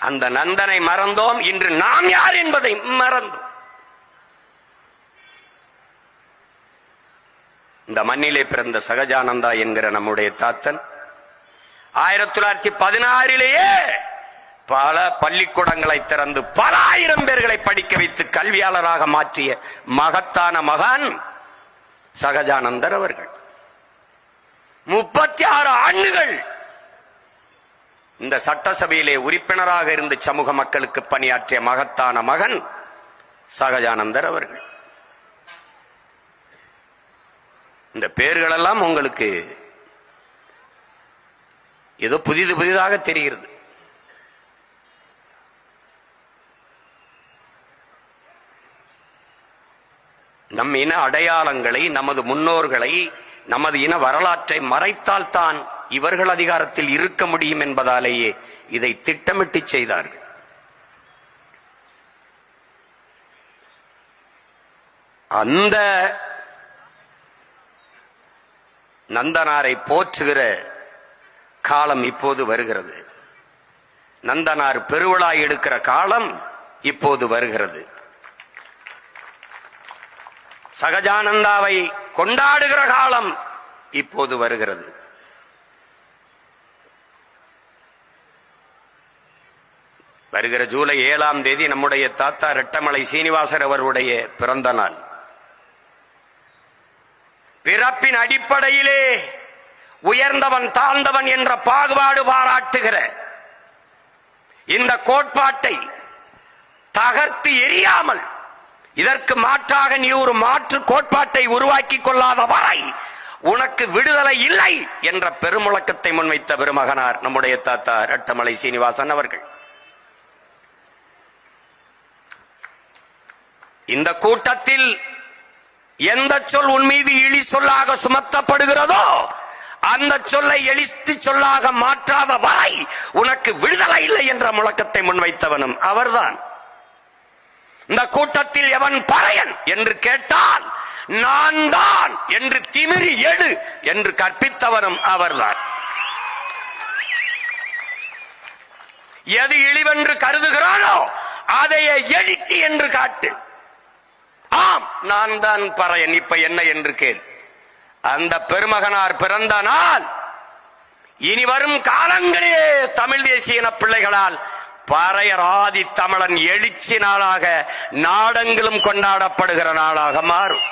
அந்த நந்தனை மறந்தோம். இன்று நாம் யார் என்பதை மறந்தோம். இந்த மண்ணிலே பிறந்த சகஜானந்தா என்கிற நம்முடைய தாத்தன் ஆயிரத்தி தொள்ளாயிரத்தி பதினாறிலேயே பல பள்ளிக்கூடங்களை திறந்து பல ஆயிரம் பேர்களை படிக்க வைத்து கல்வியாளராக மாற்றிய மகத்தான மகான் சகஜானந்தர் அவர்கள். முப்பத்தி ஆறு ஆண்டுகள் இந்த சட்டசபையிலே உறுப்பினராக இருந்து சமூக மக்களுக்கு பணியாற்றிய மகத்தான மகன் சகஜானந்தர் அவர்கள். இந்த பெயர்களெல்லாம் உங்களுக்கு ஏதோ புதிது புதிதாக தெரிகிறது. நம் இன அடையாளங்களை நமது முன்னோர்களை நமது இன வரலாற்றை மறைத்தால் தான் இவர்கள் அதிகாரத்தில் இருக்க முடியும் என்பதாலேயே இதை திட்டமிட்டு செய்தார்கள். அந்த நந்தனாரை போற்றுகிற காலம் இப்போது வருகிறது. நந்தனார் பெருவிழா எடுக்கிற காலம் இப்போது வருகிறது. சகஜானந்தாவை கொண்டாடுகிற காலம் இப்போது வருகிறது. வருகிற ஜூலை ஏழாம் தேதி நம்முடைய தாத்தா ரெட்டமலை சீனிவாசர் அவருடைய பிறந்த நாள். பிறப்பின் அடிப்படையிலே உயர்ந்தவன் தாழ்ந்தவன் என்ற பாகுபாடு பாராட்டுகிற இந்த கோட்பாட்டை தகர்த்து எரியாமல் இதற்கு மாற்றாக நீ ஒரு மாற்று கோட்பாட்டை உருவாக்கி கொள்ளாத வரை உனக்கு விடுதலை இல்லை என்ற பெருமுழக்கத்தை முன்வைத்த பெருமகனார் நம்முடைய தாத்தா ரட்டமலை சீனிவாசன் அவர்கள். இந்த கூட்டத்தில் எந்த சொல் உன் மீது இழி சொல்லாக சுமத்தப்படுகிறதோ அந்த சொல்லை எழுத்து சொல்லாக மாற்றாத வரை உனக்கு விடுதலை இல்லை என்ற முழக்கத்தை முன்வைத்தவனும் அவர்தான். இந்த கூட்டத்தில் எவன் பறையன் என்று கேட்டால் நான் தான் என்று திமிரி எடு என்று கற்பித்தவனும் அவர்தான். எது இழிவென்று கருதுகிறானோ அதையே எழுச்சி என்று காட்டு. நான் தான் பறையன் இப்ப என்ன என்று கேள். அந்த பெருமகனார் பிறந்த நாள் இனி வரும் காலங்களிலே தமிழ் தேசிய இன பிள்ளைகளால் பறையர் ஆதி தமிழன் எழுச்சி நாளாக நாடெங்கிலும் கொண்டாடப்படுகிற நாளாக மாறும்.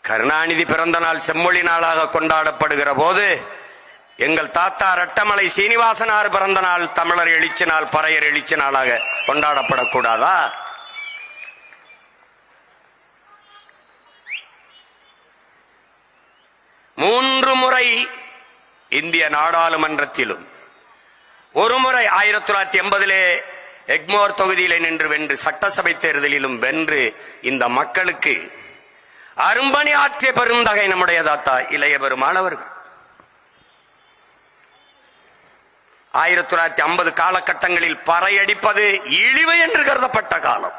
கருணாநிதி பிறந்த நாள் செம்மொழி நாளாக கொண்டாடப்படுகிற போது எங்கள் தாத்தா ரட்டமலை சீனிவாசனார் பிறந்த நாள் தமிழர் எழுச்சி நாள் பறையர் எழுச்சி நாளாக கொண்டாடப்படக்கூடாதா? மூன்று முறை இந்திய நாடாளுமன்றத்திலும் ஒரு முறை ஆயிரத்தி தொள்ளாயிரத்தி எண்பதிலே எக்மோர் தொகுதியிலே நின்று வென்று சட்டசபை தேர்தலிலும் வென்று இந்த மக்களுக்கு அரும்பணி ஆற்றிய பெருந்தகை நம்முடைய தாத்தா இளைய பெருமானவர்கள் ஆயிரத்தி தொள்ளாயிரத்தி ஐம்பது காலகட்டங்களில் பறையடிப்பது இழிவு என்று கருதப்பட்ட காலம்.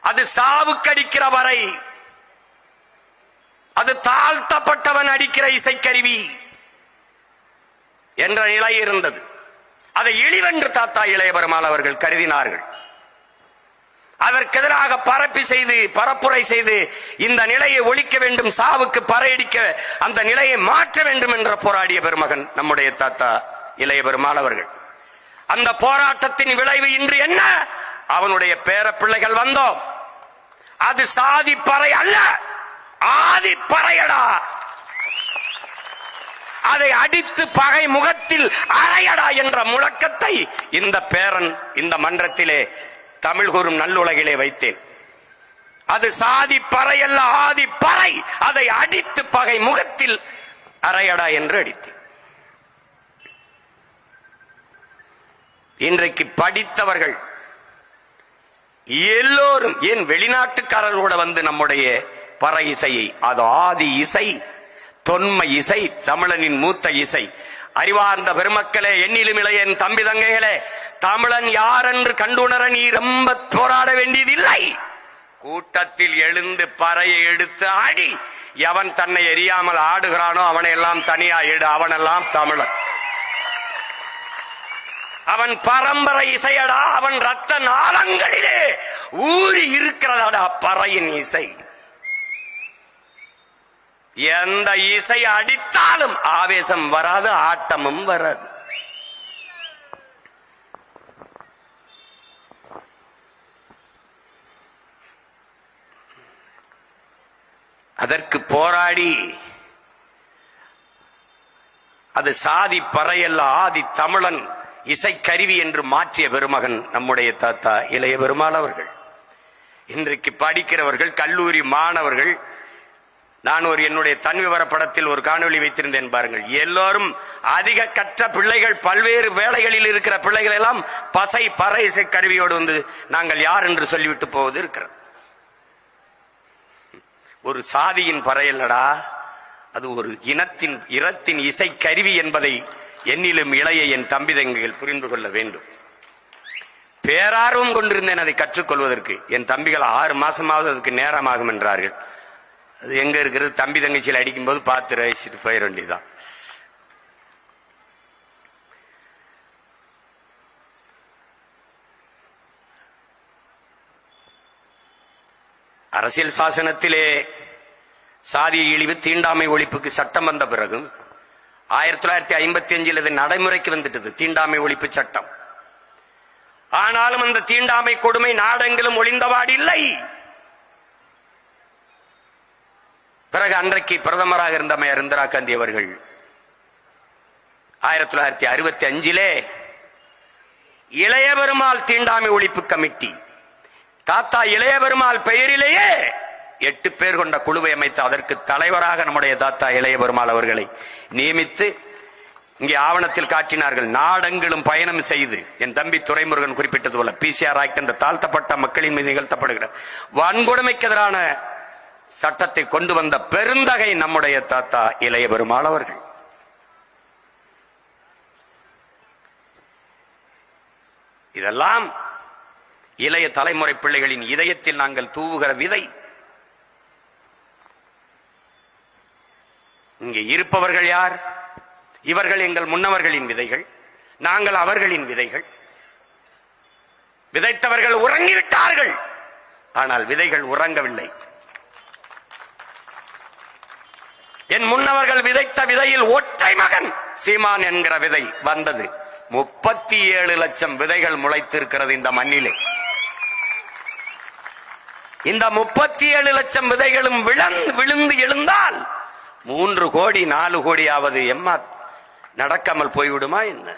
அது சாவுக்கடிக்கிற வரை அது தாழ்த்தப்பட்டவன் அடிக்கிற இசைக்கருவி என்ற நிலை இருந்தது. அதை இழிவென்று தாத்தா இளைய பெருமாள் அவர்கள் கருதினார்கள். அதற்கு எதிராக பரப்பி செய்து பரப்புரை செய்து இந்த நிலையை ஒழிக்க வேண்டும் சாவுக்கு பறையடிக்க அந்த நிலையை மாற்ற வேண்டும் என்ற போராடிய பெருமகன் நம்முடைய தாத்தா இளைய பெருமாள் அவர்கள். அந்த போராட்டத்தின் விளைவு இன்று என்ன? அவனுடைய பேர பிள்ளைகள் வந்தோம். அது சாதி பறை அல்ல ஆதி பறையடா. அதை அடித்து பகை முகத்தில் அறையடா என்ற முழக்கத்தை இந்த பேரன் இந்த மன்றத்திலே தமிழ் கூறும் நல்லுலகிலே வைத்தேன். அது சாதி பறையல்ல ஆதி பறை. அதை அடித்து பகை முகத்தில் அறையடா என்று அடித்தேன். இன்றைக்கு படித்தவர்கள் எல்லோரும் ஏன் வெளிநாட்டுக்காரர்களோட வந்து நம்முடைய பற இசையை அது ஆதி இசை தொன்மை இசை தமிழனின் மூத்த இசை. அறிவார்ந்த பெருமக்களே எண்ணிலும் இளையன் தம்பி தங்கைகளே தமிழன் யார் என்று கண்டுணர நீ ரொம்ப போராட வேண்டியதில்லை. கூட்டத்தில் எழுந்து பறையை எடுத்து ஆடி எவன் தன்னை எரியாமல் ஆடுகிறானோ அவனை எல்லாம் தனியா எடு அவனெல்லாம் தமிழன். அவன் பரம்பரை இசையடா அவன் ரத்த நாளங்களிலே ஊறி இருக்கிறதடா பறையின் இசை. எந்த இசை அடித்தாலும் ஆவேசம் வராது ஆட்டமும் வராது. அதற்கு போராடி அது சாதி பறையல்ல ஆதி தமிழன் இசைக்கருவி என்று மாற்றிய பெருமகன் நம்முடைய தாத்தா இளைய பெருமாள் அவர்கள். இன்றைக்கு படிக்கிறவர்கள் கல்லூரி மாணவர்கள் நான் ஒரு என்னுடைய தன் விவர படத்தில் ஒரு காணொலி வைத்திருந்தேன் பாருங்கள். எல்லோரும் அதிக கற்ற பிள்ளைகள் பல்வேறு வேலைகளில் இருக்கிற பிள்ளைகள் எல்லாம் பசை பறை இசை கருவியோடு வந்து நாங்கள் யார் என்று சொல்லிவிட்டு போவது இருக்கிறது. ஒரு சாதியின் பறையல்லடா. அது ஒரு இனத்தின் இரத்தின் இசை கருவி என்பதை என்னிலும் இளைய என் தம்பி தங்கைகள் புரிந்து கொள்ள வேண்டும். பேரார்வம் கொண்டிருந்தேன் அதை கற்றுக்கொள்வதற்கு. என் தம்பிகள் ஆறு மாசமாவது அதுக்கு நேரமாகும் என்றார்கள். அது எங்க இருக்கிறது? தம்பி தங்கச்சியில் அடிக்கும்போது பார்த்து ரசிச்சுட்டு போயிட வேண்டியதுதான். அரசியல் சாசனத்திலே சாதிய இழிவு தீண்டாமை ஒழிப்புக்கு சட்டம் வந்த பிறகும் ஆயிரத்தி தொள்ளாயிரத்தி ஐம்பத்தி அஞ்சில் இது நடைமுறைக்கு வந்துட்டது தீண்டாமை ஒழிப்பு சட்டம். ஆனாலும் அந்த தீண்டாமை கொடுமை நாடெங்கிலும் ஒளிந்தவாடு இல்லை. பிறகு அன்றைக்கு பிரதமராக இருந்த அம்மையார் இந்திரா காந்தி அவர்கள் ஆயிரத்தி தொள்ளாயிரத்தி அறுபத்தி அஞ்சிலே இளைய பெருமாள் தீண்டாமை ஒழிப்பு கமிட்டி தாத்தா இளைய பெருமாள் பெயரிலேயே எட்டு பேர் கொண்ட குழுவை அமைத்து அதற்கு தலைவராக நம்முடைய தாத்தா இளைய பெருமாள் அவர்களை நியமித்து இங்கே ஆவணத்தில் காட்டினார்கள் நாடெங்கிலும் பயணம் செய்து. என் தம்பி துரைமுருகன் குறிப்பிட்டது போல பிசிஆர் ஆக்ட் என்ற தாழ்த்தப்பட்ட மக்களின் மீது நிகழ்த்தப்படுகிற வன்கொடுமைக்கு எதிரான சட்டத்தை கொண்டு வந்த பெருந்தகை நம்முடைய தாத்தா இளைய பெருமாள் அவர்கள். இதெல்லாம் இளைய தலைமுறை பிள்ளைகளின் இதயத்தில் நாங்கள் தூவுகிற விதை. இங்கே இருப்பவர்கள் யார்? இவர்கள் எங்கள் முன்னவர்களின் விதைகள் நாங்கள் அவர்களின் விதைகள். விதைத்தவர்கள் உறங்கிவிட்டார்கள் ஆனால் விதைகள் உறங்கவில்லை. என் முன்னவர்கள் விதைத்த விதையில் ஒற்றை மகன் சீமான் என்கிற விதை வந்தது. முப்பத்தி ஏழு லட்சம் விதைகள் முளைத்திருக்கிறது இந்த மண்ணிலே. இந்த முப்பத்தி ஏழு லட்சம் விதைகளும் விழந்து விழுந்து எழுந்தால் மூன்று கோடி நாலு கோடியாவது எம்மா நடக்காமல் போய்விடுமா என்ன?